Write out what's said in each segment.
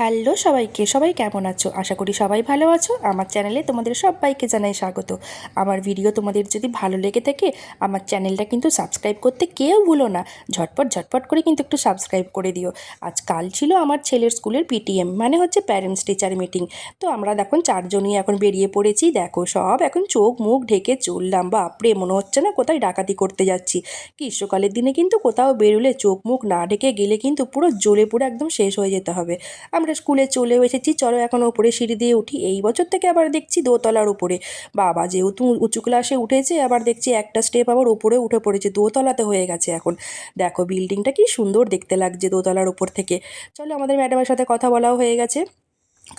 Hello সবাইকে, সবাই কেমন আছো? আশা করি সবাই ভালো আছো। আমার চ্যানেলে তোমাদের সবাইকে জানাই স্বাগত। আমার ভিডিও তোমাদের যদি ভালো লেগে থাকে, আমার চ্যানেলটা কিন্তু সাবস্ক্রাইব করতে কেউ ভুলো না। ঝটপট ঝটপট করে কিন্তু একটু সাবস্ক্রাইব করে দিও। আজ কাল ছিল আমার ছেলের স্কুলের পিটিএম মানে হচ্ছে প্যারেন্টস টিচার মিটিং তো আমরা দেখুন চারজনই এখন বেরিয়ে পড়েছি। দেখো সব এখন চোখ মুখ ঢেকে চললাম। বাপরে, মনে হচ্ছে না কোথায় ডাকাতি করতে যাচ্ছি। গ্রীষ্মকালের দিনে কিন্তু কোথাও বেরোলে চোখ মুখ না ঢেকে গেলে কিন্তু পুরো জ্বলে পুরো একদম শেষ হয়ে যেতে হবে। আমরা স্কুলে চলে এসেছি। চলো এখন ওপরে সিঁড়ি দিয়ে উঠি। এই বছর থেকে আবার দেখছি দোতলার উপরে। বাবা, যেহেতু উঁচু ক্লাসে উঠেছে, আবার দেখছি একটা স্টেপ আবার ওপরে উঠে পড়েছে। দোতলাতে হয়ে গেছে এখন। দেখো বিল্ডিংটা কি সুন্দর দেখতে লাগছে দোতলার উপর থেকে। চলো, আমাদের ম্যাডামের সাথে কথা বলাও হয়ে গেছে।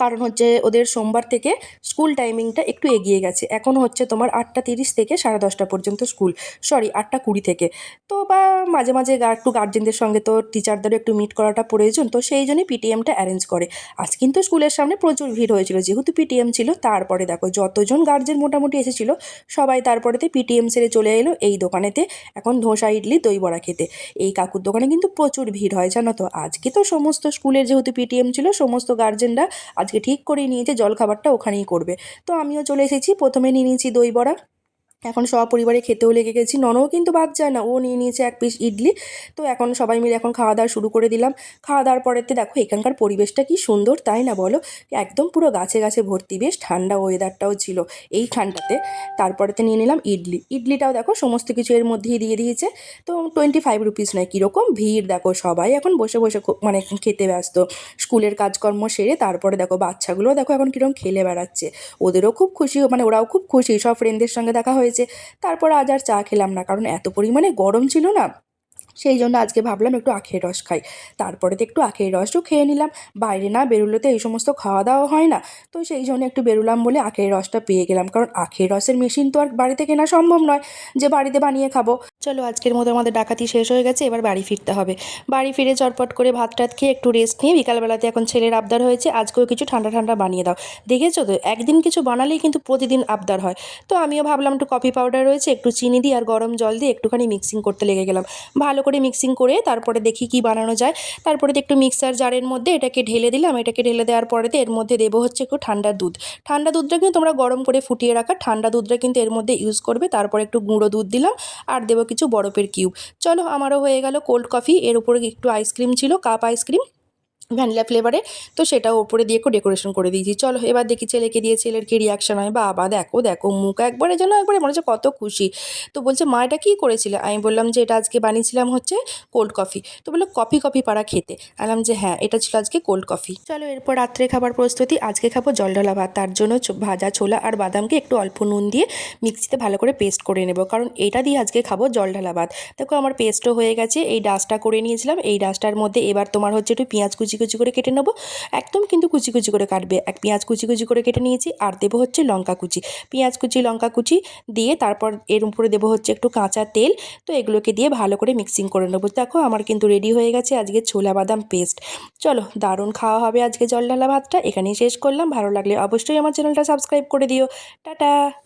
কারণ হচ্ছে ওদের সোমবার থেকে স্কুল টাইমিংটা একটু এগিয়ে গেছে। এখন হচ্ছে তোমার আটটা তিরিশ থেকে সাড়ে দশটা পর্যন্ত স্কুল। সরি, আটটা কুড়ি থেকে। তো বা মাঝে মাঝে একটু গার্জেনদের সঙ্গে তো টিচারদেরও একটু মিট করাটা প্রয়োজন, তো সেই জন্যই পিটিএমটা অ্যারেঞ্জ করে। আজ কিন্তু স্কুলের সামনে প্রচুর ভিড় হয়েছিল, যেহেতু পিটিএম ছিল, তারপরে দেখো যতজন গার্জেন মোটামুটি এসেছিল, সবাই তারপরেতে পিটিএম সেরে চলে এলো এই দোকানেতে। এখন ধোসা, ইডলি দই বড়া খেতে। এই কাকুর দোকানে কিন্তু প্রচুর ভিড় হয়, জানো তো? আজকে তো সমস্ত স্কুলের যেহেতু পিটিএম ছিল, সমস্ত গার্জেনরা আজকে ঠিক করে নিয়েছে, জলখাবারটা ওখানেই করবে। তো আমিও চলে এসেছি, প্রথমে নিয়ে নিয়েছি দই বড়া এখন সপরিবারে খেতেও লেগে গেছি। ননও কিন্তু বাদ যায় না। ও নিয়ে নিয়েছে এক পিস ইডলি। তো এখন সবাই মিলে এখন খাওয়া দাওয়া শুরু করে দিলাম। খাওয়া দাওয়ার পরেতে দেখো এখানকার পরিবেশটা কি সুন্দর, তাই না বলো? একদম পুরো গাছে গাছে ভর্তি, বেশ ঠান্ডা ওয়েদারটাও ছিল এই ঠান্ডাতে। তারপরেতে নিয়ে নিলাম ইডলি। ইডলিটাও দেখো সমস্ত কিছু এর মধ্যেই দিয়ে দিয়েছে। তো টোয়েন্টি ফাইভ রুপিস নয় কীরকম ভিড় দেখো সবাই। এখন বসে বসে মানে খেতে ব্যস্ত। স্কুলের কাজকর্ম সেরে তারপরে দেখো বাচ্চাগুলোও দেখো এখন কীরকম খেলে বেড়াচ্ছে। ওদেরও খুব খুশি মানে ওরাও খুব খুশি। সব ফ্রেন্ডদের সঙ্গে দেখা হয়েছে। তারপর আজ আর চা খেলাম না কারণ এত পরিমাণে গরম ছিল না। সেই জন্য আজকে ভাবলাম একটু আখের রস খাই। তারপরে তো একটু আখের রসও খেয়ে নিলাম। বাইরে না বেরোলে তো এই সমস্ত খাওয়া দাওয়া হয় না। তো সেই জন্য একটু বেরোলাম বলে আখের রসটা পেয়ে গেলাম। কারণ আখের রসের মেশিন তো আর বাড়িতে কেনা সম্ভব নয় যে বাড়িতে বানিয়ে খাব। চলো আজকের মতো আমাদের ডাকাতি শেষ হয়ে গেছে। এবার বাড়ি ফিরতে হবে। বাড়ি ফিরে চটপট করে ভাত টাত খেয়ে একটু রেস্ট নিয়ে বিকালবেলাতে এখন ছেলের আবদার হয়েছে। আজকেও কিছু ঠান্ডা ঠান্ডা বানিয়ে দাও। দেখেছ তো? একদিন কিছু বানালেই কিন্তু প্রতিদিন আবদার হয়। তো আমিও ভাবলাম একটু কফি পাউডার রয়েছে, একটু চিনি দিয়ে আর গরম জল দিয়ে একটুখানি মিক্সিং করতে লেগে গেলাম। ভালো করে মিক্সিং করে তারপরে দেখি কি বানানো যায়। তারপরে একটু মিক্সার জারের মধ্যে এটাকে ঢেলে দিলাম। এটাকে ঢেলে দেওয়ার পরেতে এর মধ্যে দেবো হচ্ছে একটু ঠান্ডা দুধ। ঠান্ডা দুধটা কিন্তু তোমরা গরম করে ফুটিয়ে রাখা। ঠান্ডা দুধটা কিন্তু এর মধ্যে ইউজ করবে। তারপরে একটু গুঁড়ো দুধ দিলাম আর দেবো কিছু বরফের কিউব চলো, আমারও হয়ে গেল কোল্ড কফি এর উপরে একটু আইসক্রিম ছিল কাপ আইসক্রিম ভ্যানিলা ফ্লেভারে তো সেটা ওপরে দিয়ে একটু ডেকোরেশন করে দিয়েছি। চলো, এবার দেখি ছেলেকে দিয়ে ছেলের কি রিয়াকশন হয়। বাবা, দেখো দেখো, মুখ একবারে যেন একবারে মনে হচ্ছে কত খুশি। তো বলছে, মা, এটা কী করেছিলে? আমি বললাম যে, এটা আজকে বানিয়েছিলাম হচ্ছে কোল্ড কফি তো বলল কফি কফি পাড়া খেতে। আলাম যে হ্যাঁ এটা ছিল আজকে কোল্ড কফি চলো, এরপর রাত্রে খাবার প্রস্তুতি। আজকে খাব জল ঢালা ভাত। তার জন্য ভাজা ছোলা আর বাদামকে একটু অল্প নুন দিয়ে মিক্সিতে ভালো করে পেস্ট করে নেব। কারণ এটা দিয়ে আজকে খাব জল ঢালা ভাত। দেখো, আমার পেস্টও হয়ে গেছে। এই ডাস্টটা করে নিয়েছিলাম। এই ডাস্টার মধ্যে এবার তোমার হচ্ছে একটু পেঁয়াজ কুচি কুচি করে কেটে নেব। একদম কিন্তু কুচি কুচি করে কাটবে। এক পেঁয়াজ কুচি কুচি করে কেটে নিয়েছি, আর দেবো হচ্ছে লঙ্কা কুচি। পেঁয়াজ কুচি, লঙ্কা কুচি দিয়ে তারপর এর উপরে দেবো হচ্ছে একটু কাঁচা তেল। তো এগুলোকে দিয়ে ভালো করে মিক্সিং করে নেব। দেখো আমার কিন্তু রেডি হয়ে গেছে আজকে ছোলা বাদাম পেস্ট চলো দারুণ খাওয়া হবে আজকে জল ঢালা ভাতটা। এখানেই শেষ করলাম। ভালো লাগলে অবশ্যই আমার চ্যানেলটা সাবস্ক্রাইব করে দিও। টাটা!